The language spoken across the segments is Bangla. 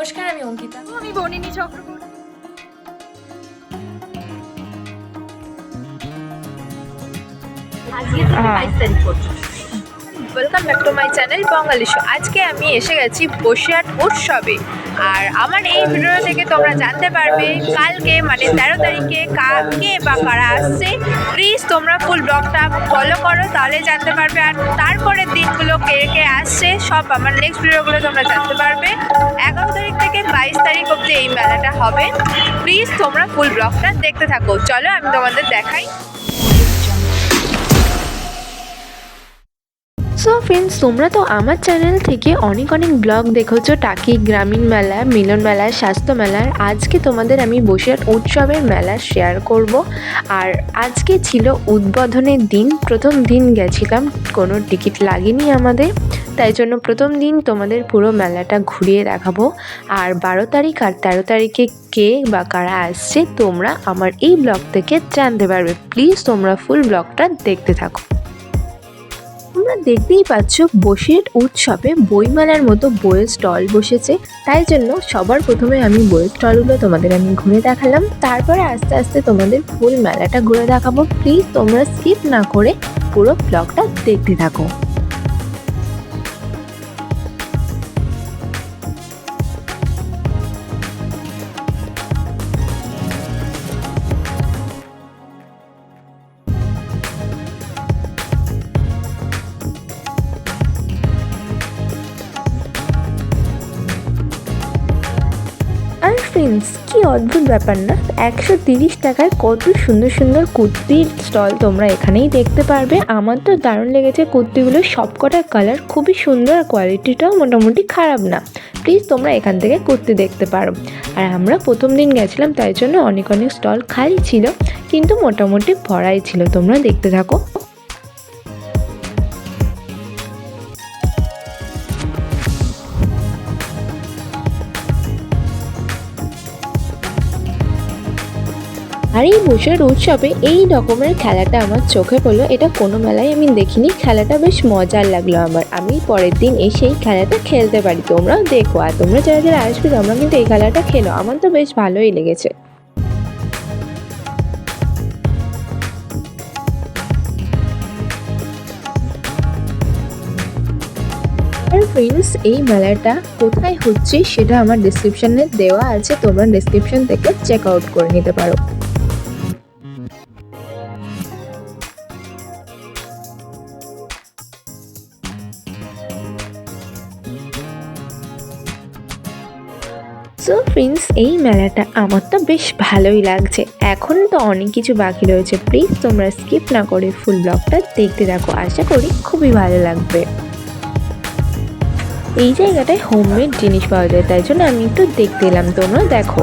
নমস্কার আমি অঙ্কিতা। আমি বনিনী চক্রবর্তী। আজকে থেকে বাইশ তারিখ পর্যন্ত welcome back to my channel Bangali show আজকে আমি এসে গেছি বসিরহাট উৎসবে। আর আমার এই ভিডিও থেকে তোমরা জানতে পারবে কালকে মানে তেরো তারিখে কাকে বা কারা আসছে। প্লিজ তোমরা ফুল ব্লগটা ফলো করো, তাহলে জানতে পারবে। আর তারপরের দিনগুলো কে কে আসছে, সব আমার নেক্সট ভিডিওগুলো তোমরা জানতে পারবে। এগারো তারিখ থেকে বাইশ তারিখ অবধি এই মেলাটা হবে। প্লিজ তোমরা ফুল ব্লগটা দেখতে থাকো। চলো আমি তোমাদের দেখাই। সো ফ্রেন্ডস তোমরা তো আমার চ্যানেল থেকে অনেক অনেক ব্লগ দেখেছ, টাকি গ্রামীণ মেলা, মিলন মেলা, স্বাস্থ্য মেলার আজকে তোমাদের আমি বসিরহাট উৎসবের মেলা শেয়ার করব। আর আজকে ছিল উদ্বোধনের দিন, প্রথম দিন গেছিলাম, কোনো টিকিট লাগেনি আমাদের। তাই জন্য প্রথম দিন তোমাদের পুরো মেলাটা ঘুরিয়ে দেখাবো। আর বারো তারিখ আর তেরো তারিখে কে বা কারা আসছে, তোমরা আমার এই ব্লগ থেকে জানতে পারবে। প্লিজ তোমরা ফুল ব্লগটা দেখতে থাকো। তোমরা দেখতেই পাচ্ছ বসির উৎসবে বইমেলার মতো বইয়ের স্টল বসেছে। তাই জন্য সবার প্রথমে আমি বইয়ের স্টলগুলো তোমাদের আমি ঘুরে দেখালাম। তারপরে আস্তে আস্তে তোমাদের ফুল মেলাটা ঘুরে দেখাবো। প্লিজ তোমরা স্কিপ না করে পুরো ব্লগটা দেখতে থাকো। ফ্রেন্ডস কি অদ্ভুত ব্যাপার না? একশো তিরিশ টাকায় কত সুন্দর সুন্দর কুর্তির স্টল তোমরা এখানেই দেখতে পারবে। আমার তো দারুণ লেগেছে কুর্তিগুলোর সবকটা কালার খুবই সুন্দর আর কোয়ালিটিটাও মোটামুটি খারাপ না। প্লিজ তোমরা এখান থেকে কুর্তি দেখতে পারো। আর আমরা প্রথম দিন গেছিলাম, তাই জন্য অনেক অনেক স্টল খালি ছিল, কিন্তু মোটামুটি ভরাই ছিল। তোমরা দেখতে থাকো। আর এই বসের উৎসবে এই রকমের খেলাটা আমার চোখে পড়ল। এটা কোনো মেলায় আমি দেখিনি। খেলাটা বেশ মজার লাগল আমার। আমি পরের দিন এসে এই খেলাটা খেলতে পারি। তোমরাও দেখো। আর তোমরা যারা যারা আসবে, তোমরা কিন্তু এই খেলাটা খেলো। আমার তো বেশ ভালোই লেগেছে। ফ্রেন্ডস এই মেলাটা কোথায় হচ্ছে, সেটা আমার ডিসক্রিপশনে দেওয়া আছে। তোমরা ডিসক্রিপশন থেকে চেক আউট করে নিতে পারো। ফ্রেন্ডস এই মেলাটা আমার তো বেশ ভালোই লাগছে। এখন তো অনেক কিছু বাকি রয়েছে। প্লিজ তোমরা স্কিপ না করে ফুল ব্লগটা দেখতে থাকো। আশা করি খুবই ভালো লাগবে। এই জায়গাটায় হোমমেড জিনিস পাওয়া যায়, তাই জন্য আমি একটু দেখতে এলাম। তোমরা দেখো।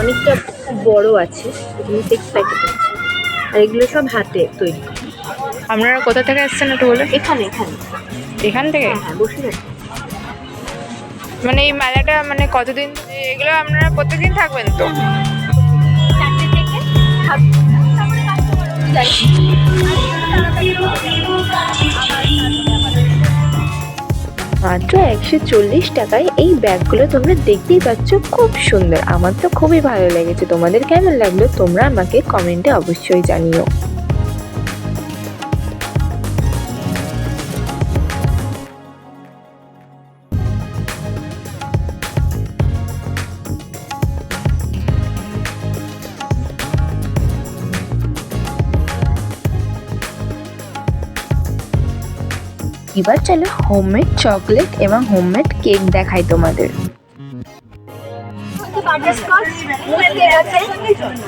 অনেকটা বড় আছে এগুলো সিক্স প্যাকেট আছে। আর এগুলো সব হাতে তৈরি। আপনারা কোথা থেকে আসছেন একটু বলে এখানে এখানে। এখান থেকে? হ্যাঁ বসে মানে এই মেলাটা মানে কতদিন? এগুলো আপনারা প্রত্যেকদিন থাকবেন তো? চারটে থেকে মাত্র একশো চল্লিশ টাকায় এই ব্যাগগুলো তোমরা দেখতেই পাচ্ছ, খুব সুন্দর। আমার তো খুবই ভালো লেগেছে। তোমাদের কেমন লাগল তোমরা আমাকে কমেন্টে অবশ্যই জানিও। এবার চলো হোমমেড চকলেট এবং হোমমেড কেক দেখাই তোমাদের। বাটারস্কচ মিষ্টি আছে।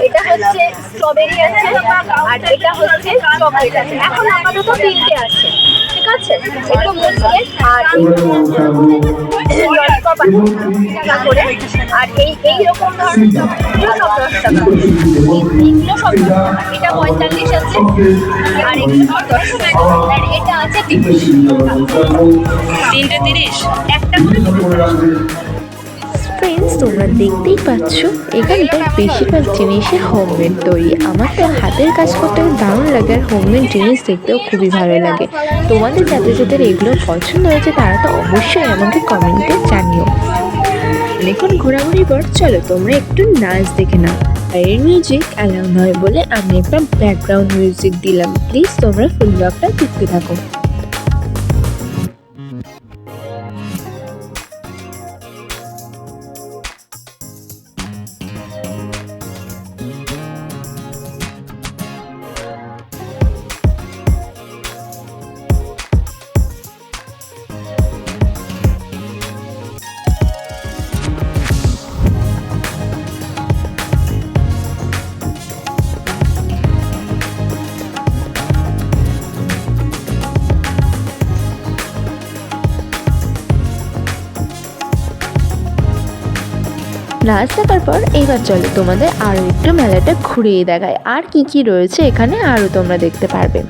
এটা হচ্ছে স্ট্রবেরি আছে আর এটা হচ্ছে চকলেট আছে। এখন আপাতত তিনটে আছে। ঠিক আছে? মুচকে আর ললিপপ এই এই রকম ধরনের এটা পঁয়তাল্লিশ আছে। আর এগুলো আছে তিনটে তিরিশ। একটা করে ফ্রেন্ডস তোমরা দেখতেই পাচ্ছ এখানটায় বেশিরভাগ জিনিসই হোমমেড তৈরি। আমার তো হাতের কাজ করতে দারুণ লাগে আর হোমমেড জিনিস দেখতেও খুবই ভালো লাগে। তোমাদের যাদের যাদের এগুলো পছন্দ হয়েছে, তারা তো অবশ্যই আমাকে কমেন্টে জানিও। অনেকক্ষণ ঘোরাঘুরি পর, চলো তোমরা একটু নাচ দেখে নাও। এর মিউজিক অ্যালাউ নয় বলে আমি একটা ব্যাকগ্রাউন্ড মিউজিক দিলাম। প্লিজ তোমরা ফুল ব্লগটা দেখতে থাকো। নাচ দেখার পর এইবার চলো তোমাদের আরও একটু মেলাটা ঘুরিয়ে দেখায় আর কি কি রয়েছে এখানে আরও তোমরা দেখতে পারবে।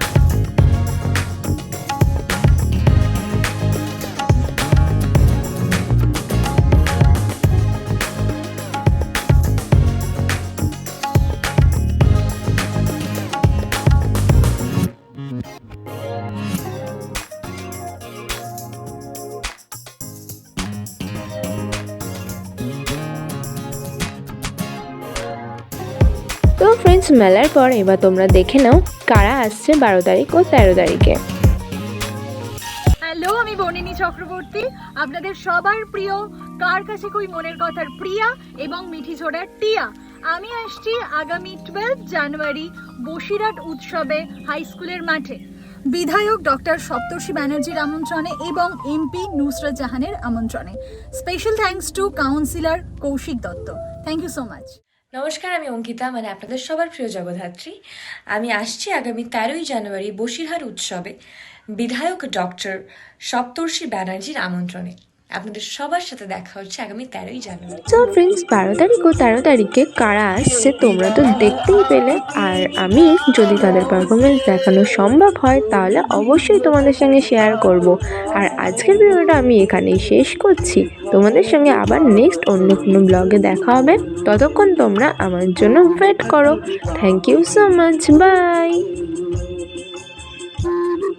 মেলার পর এবার তোমরা দেখে নাও কারা আসছে বারো তারিখ ও তেরো তারিখে। হ্যালো আমি বর্ণিনী চক্রবর্তী। আপনাদের সবার প্রিয় কার কাছে কই মনের কথার প্রিয়া এবং মিঠি ছোড়ার টিয়া। আমি আসছি আগামী টুয়েলভ জানুয়ারি বসিরহাট উৎসবে হাই স্কুলের মাঠে। বিধায়ক ডক্টর সপ্তর্ষি ব্যানার্জির আমন্ত্রণে এবং এমপি নুসরাত জাহানের আমন্ত্রণে। Special thanks to councillor Koushik Dutta. Thank you so much নমস্কার, আমি অঙ্কিতা মানে আপনাদের সবার প্রিয় জগদ্ধাত্রী। আমি আসছি আগামী তেরোই জানুয়ারি বসিরহাট উৎসবে। বিধায়ক ডক্টর সপ্তর্ষি ব্যানার্জির আমন্ত্রণে। আপনাদের সবার সাথে দেখা হচ্ছে আগামী তেরোই জানুয়ারি। তো ফ্রেন্ডস বারো তারিখ ও তেরো তারিখে কারা আসছে তোমরা তো দেখতেই পেলে। আর আমি যদি তাদের পারফরমেন্স দেখানো সম্ভব হয়, তাহলে অবশ্যই তোমাদের সঙ্গে শেয়ার করব। আর আজকের ভিডিওটা আমি এখানেই শেষ করছি। তোমাদের সঙ্গে আবার নেক্সট অন্য কোনো ব্লগে দেখা হবে। ততক্ষণ তোমরা আমার জন্য ওয়েট করো। Thank you so much bye